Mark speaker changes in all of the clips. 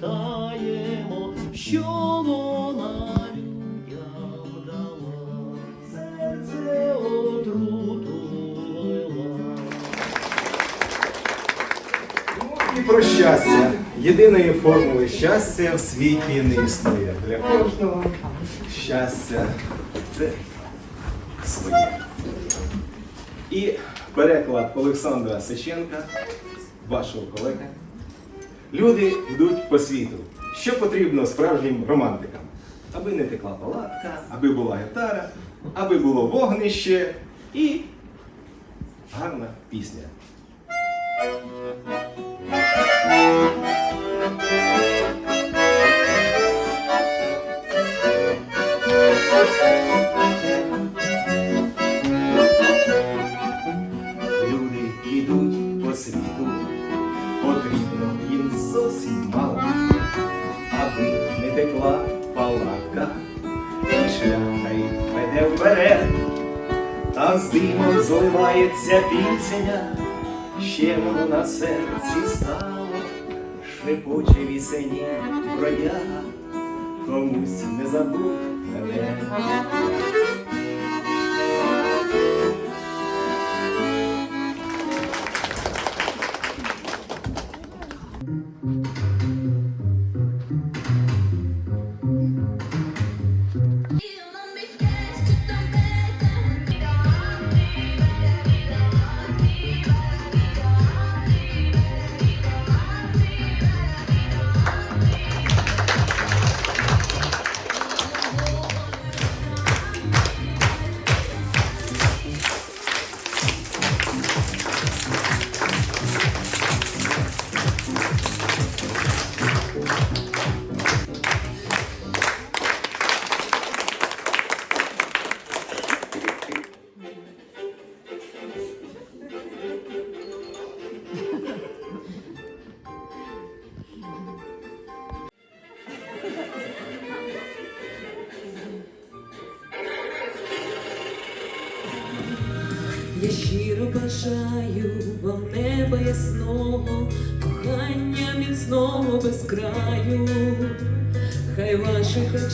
Speaker 1: пам'ятаємо, що вона людям дала, серце отруту лила.
Speaker 2: І про щастя. Єдиної формули щастя в світі не існує. Для кожного щастя це своє. І переклад Олександра Сеченка, вашого колеги. Люди йдуть по світу. Що потрібно справжнім романтикам? Аби не текла палатка, аби була гітара, аби було вогнище і гарна пісня. Не текла палатка, і веде вперед, а з димом зливається пісня, ще воно на серці стало, шепоче вісені бродяга, комусь не забув мене.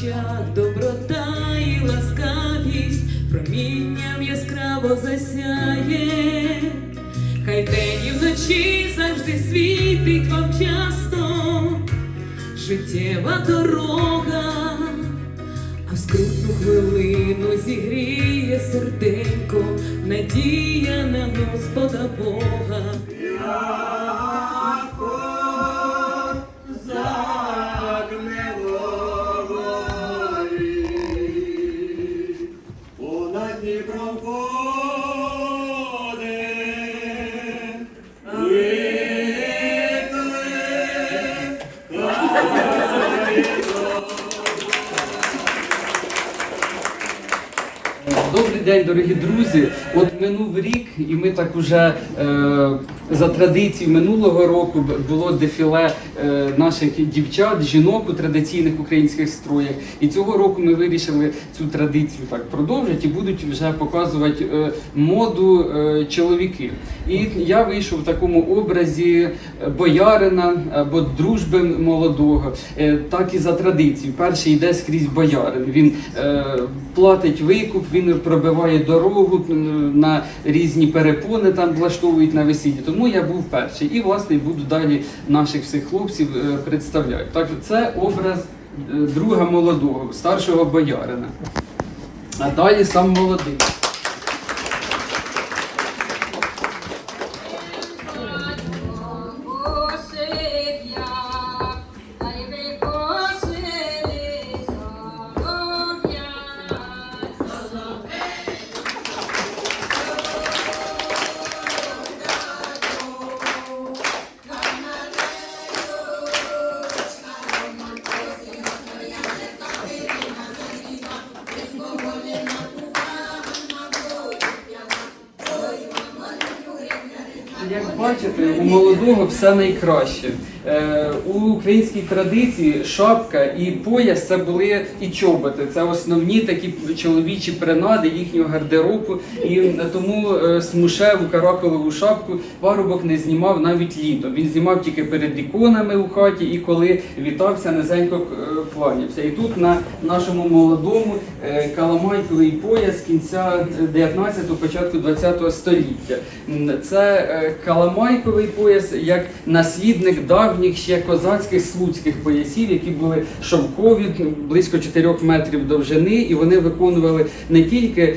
Speaker 3: Очах доброта і ласкавість промінням яскраво засяє, хай день і вночі завжди світить вам часто життєва дорога. А в скрутну хвилину зігріє серденько, надія на Господа Бога.
Speaker 4: День, дорогі друзі. От минув рік, і ми так уже е, за традицією минулого року було дефіле е, наших дівчат, жінок у традиційних українських строях. І цього року ми вирішили цю традицію так продовжити і будуть вже показувати е, моду е, чоловіки. І я вийшов в такому образі боярина або дружби молодого, так і за традицією. Перший йде скрізь боярин. Він платить викуп, він пробиває дорогу на різні перепони там влаштовують на весіллі. Я був перший. І власне буду далі наших всіх хлопців е, представляти. Так, це образ е, друга молодого, старшого боярина. А далі сам молодий. У все найкраще. Е, у українській традиції шапка і пояс це були і чоботи. Це основні такі чоловічі принади їхнього гардеробу. І тому е, смушеву каракулову шапку парубок не знімав навіть літом. Він знімав тільки перед іконами у хаті і коли вітався, низенько е, кланявся. І тут на нашому молодому е, каламайковий пояс кінця 19-го, початку 20-го століття. Це каламайковий пояс як наслідник давніх ще козацьких слуцьких поясів, які були шовкові, близько 4 метрів довжини, і вони виконували не тільки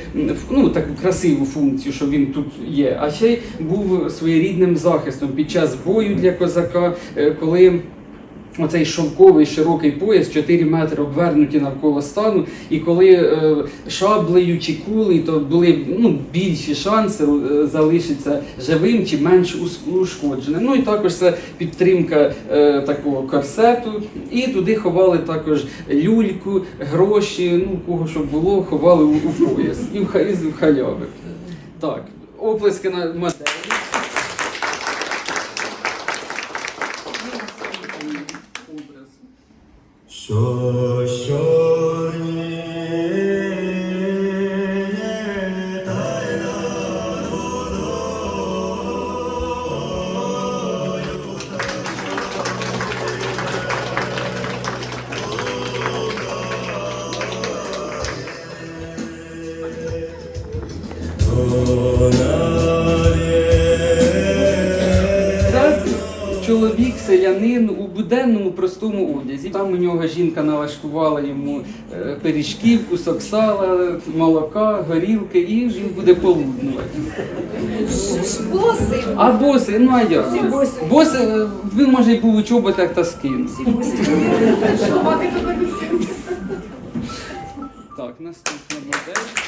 Speaker 4: ну, таку красиву функцію, що він тут є, а ще й був своєрідним захистом під час бою для козака, е, коли. Оцей шовковий широкий пояс, 4 метри обвернуті навколо стану, і коли е, шаблею чи кулею, то були ну, більші шанси е, залишитися живим чи менш ушкодженим. Ну і також це підтримка е, такого корсету. І туди ховали також люльку, гроші, ну кого що було, ховали у, у пояс і в, і в халяви. Так, оплески на чоловік, селянин у буденному простому одязі. Там у нього жінка налаштувала йому е, пиріжків, кусок сала, молока, горілки, і він буде полуднувати.
Speaker 5: Босий.
Speaker 4: А боси, ну а як?
Speaker 5: Боси.
Speaker 4: Боси, е, він може й був у чоботах та
Speaker 5: повернувся.
Speaker 4: Так, наступна модель.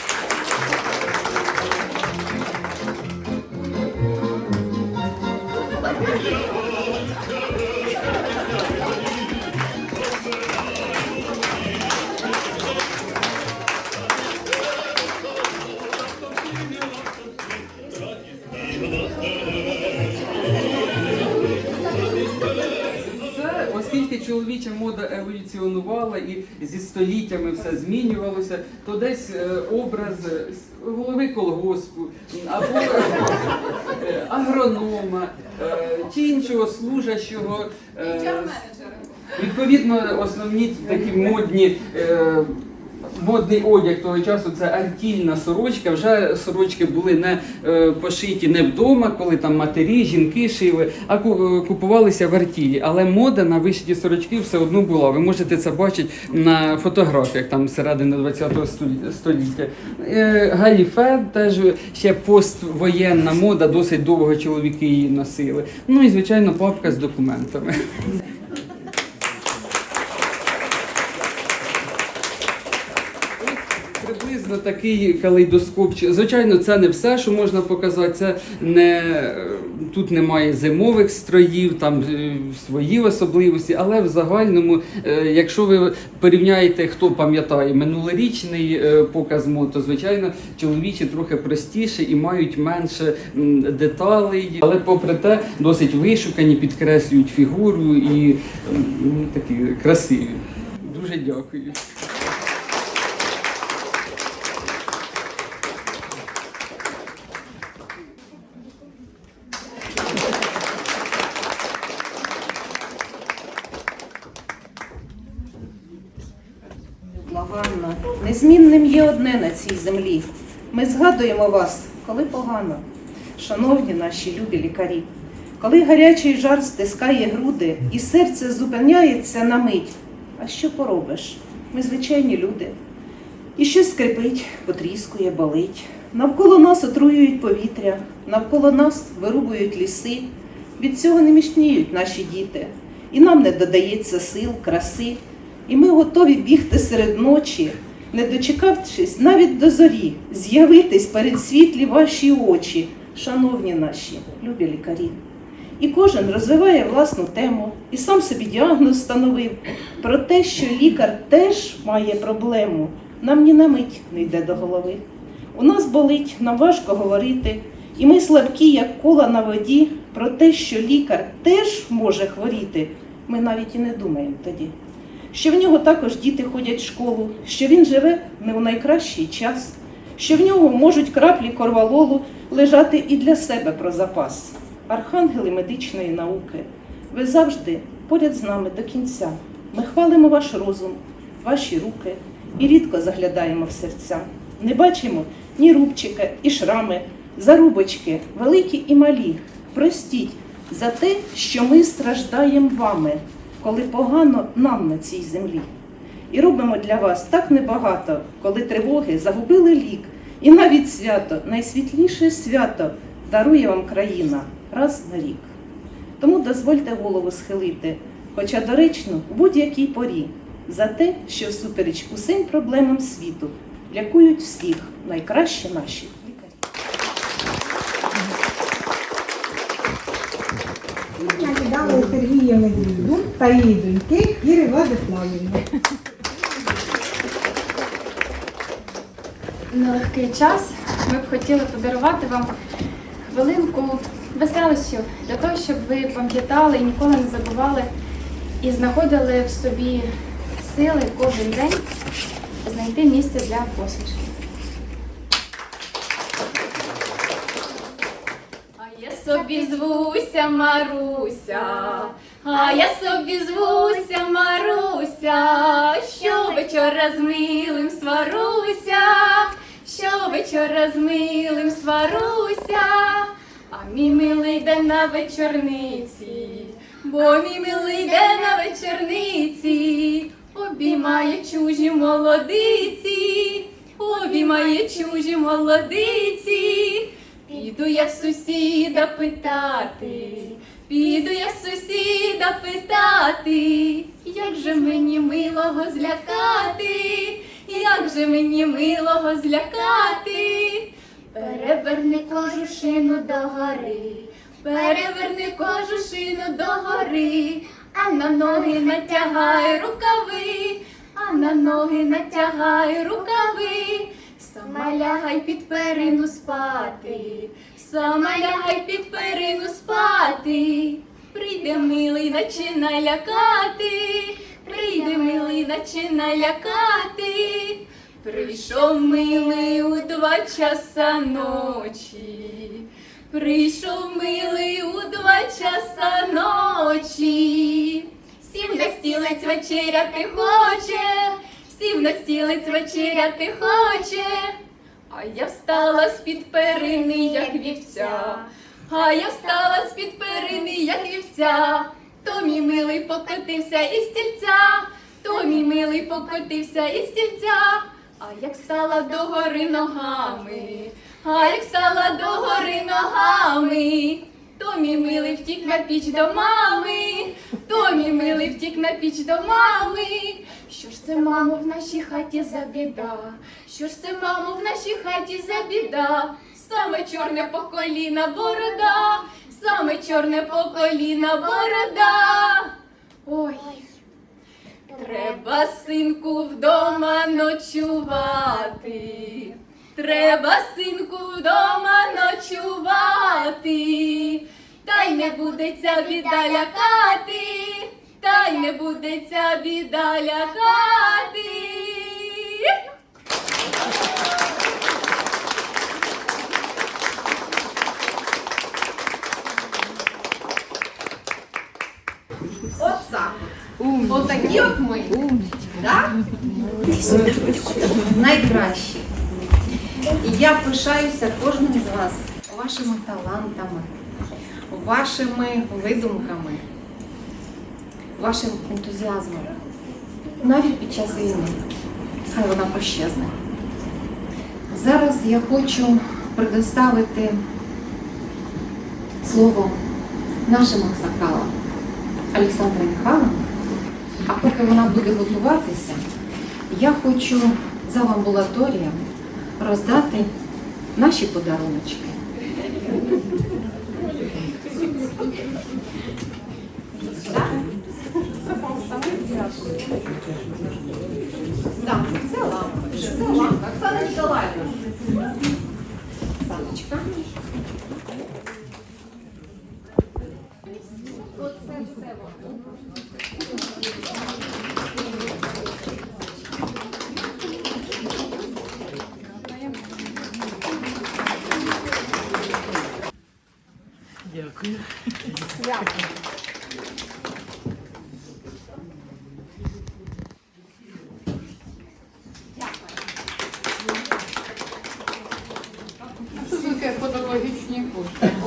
Speaker 4: То десь е, образ е, голови колгоспу або е, агронома е, чи іншого служащого. е, Відповідно, основні такі модні. Модний одяг того часу це артільна сорочка. Вже сорочки були не е, пошиті не вдома, коли там матері, жінки шили, а е, купувалися в артілі. Але мода на вишиті сорочки все одно була. Ви можете це бачити на фотографіях там середини 20-го століття. Е, Галіфе теж ще поствоєнна мода, досить довго чоловіки її носили. Ну і звичайно, папка з документами. Приблизно такий калейдоскоп. Звичайно, це не все, що можна показати. Це не тут немає зимових строїв, там е, свої особливості, але в загальному, е, якщо ви порівняєте, хто пам'ятає минулорічний е, показ мод, то звичайно чоловічі трохи простіше і мають менше деталей, але попри те досить вишукані, підкреслюють фігуру і такі красиві. Дуже дякую.
Speaker 5: Одне на цій землі. Ми згадуємо вас, коли погано. Шановні наші любі лікарі, коли гарячий жар стискає груди і серце зупиняється на мить. А що поробиш? Ми звичайні люди. І щось скрипить, потріскує, болить. Навколо нас отруюють повітря, навколо нас вирубують ліси. Від цього не міцніють наші діти, і нам не додається сил, краси. І ми готові бігти серед ночі, не дочекавшись навіть до зорі, з'явитись перед світлі ваші очі, шановні наші, любі лікарі. І кожен розвиває власну тему і сам собі діагноз встановив про те, що лікар теж має проблему. Нам ні на мить не йде до голови. У нас болить, нам важко говорити, і ми слабкі, як кола на воді, Про те, що лікар теж може хворіти, ми навіть і не думаємо тоді. Що в нього також діти ходять в школу, що він живе не у найкращий час, що в нього можуть краплі корвалолу лежати і для себе про запас. Архангели медичної науки, ви завжди поряд з нами до кінця. Ми хвалимо ваш розум, ваші руки і рідко заглядаємо в серця. Не бачимо ні рубчика, і шрами, зарубочки, великі і малі. Простіть за те, що ми страждаємо вами, коли погано нам на цій землі. І робимо для вас так небагато, коли тривоги загубили лік, і навіть свято, найсвітліше свято дарує вам країна раз на рік. Тому дозвольте голову схилити, хоча доречно у будь-якій порі, за те, що всупереч усім проблемам світу лякують всіх найкращі наші лікарі.
Speaker 6: Накидали Сергія Медвіду та її доньки Іри Владиславівни.
Speaker 7: нелегкий час ми б хотіли подарувати вам хвилинку веселощів для того, щоб ви пам'ятали і ніколи не забували і знаходили в собі сили кожен день знайти місце для посмішки. А я собі звуся Маруся, а я собі звуся Маруся, щовечора з милим сваруся, щовечора з милим сваруся, а мій милий йде на вечорниці, бо мій милий йде на вечорниці, обіймає чужі молодиці, обіймає чужі молодиці. Піду я сусіда питати, піду я сусіда питати, як же мені милого злякати, як же мені милого злякати, переверни кожушину до гори, переверни кожушину до гори, а на ноги натягай рукави, а на ноги натягай рукави. Сама лягай під перину спати, сама лягай під перину спати. Прийде милий, начинай лякати, прийде милий, начинай лякати. Прийшов милий у два часа ночі, прийшов милий у два часа ночі. Сів на стілець вечеряти хоче, сів на стілець вечеряти хоче. А я встала з-під перини, як вівця, а я встала з-під перини, як вівця. То мій милий покотився із стільця, то мій милий покотився із стільця. А як стала до гори ногами, а як стала до гори ногами, то мій милий втік на піч до мами, то мій милий втік на піч до мами. Що ж це, мамо, в нашій хаті за біда? Що ж це, мамо, в нашій хаті за біда? Саме чорне по коліна борода, саме чорне по коліна борода. Ой. Треба, синку, вдома ночувати. Треба, синку, вдома ночувати. Та й не буде ця біда лякати, та й не буде ця біда лякати.
Speaker 8: Отакі от ми. Да? Найкращі. І я пишаюся кожним з вас, вашими талантами, вашими видумками, вашим ентузіазмом. Навіть під час війни. Хай вона пощезне. Зараз я хочу предоставити слово нашим аксакалам. Олександра Михайловна. А поки вона буде готуватися, я хочу за амбулаторієм роздати наші подаруночки.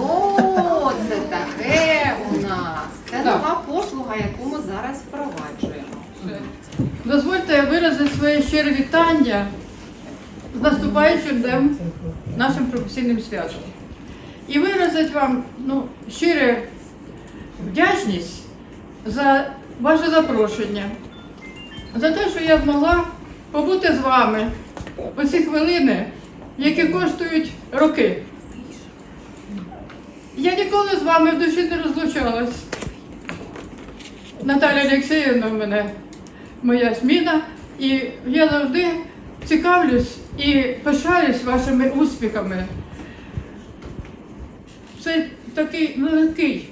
Speaker 8: О, це таке у нас. Це
Speaker 9: Так.
Speaker 8: нова послуга, яку ми зараз впроваджуємо.
Speaker 9: Дозвольте виразити своє щире вітання з наступаючим днем нашим професійним святом. І виразити вам ну, щире вдячність за ваше запрошення, за те, що я змогла побути з вами у ці хвилини, які коштують роки. Я ніколи з вами в душі не розлучалась. Наталя Олексіївна в мене моя зміна, і я завжди цікавлюсь і пишаюсь вашими успіхами. Це такий нелегкий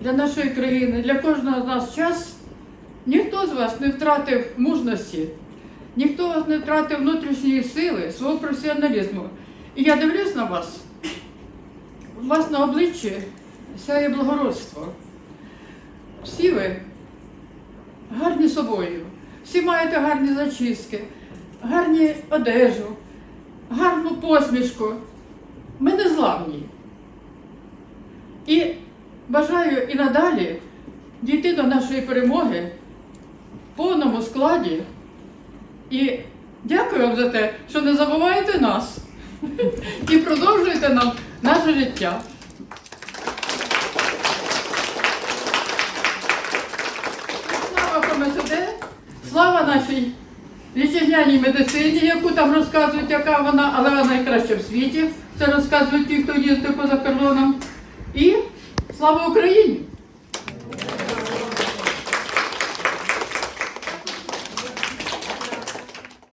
Speaker 9: для нашої країни, для кожного з нас час. Ніхто з вас не втратив мужності, ніхто з вас не втратив внутрішньої сили, свого професіоналізму. І я дивлюсь на вас, у вас на обличчі сяє благородство. Всі ви гарні собою. Всі маєте гарні зачіски, гарні одежу, гарну посмішку. Ми не зламні. І бажаю і надалі дійти до нашої перемоги в повному складі. І дякую вам за те, що не забуваєте нас і продовжуєте нам наше життя. Слава КМСД, слава нашій вітчизняній медицині, яку там розказують, яка вона, але вона найкраща в світі. Це розказують ті, хто їздив поза кордоном. І слава Україні!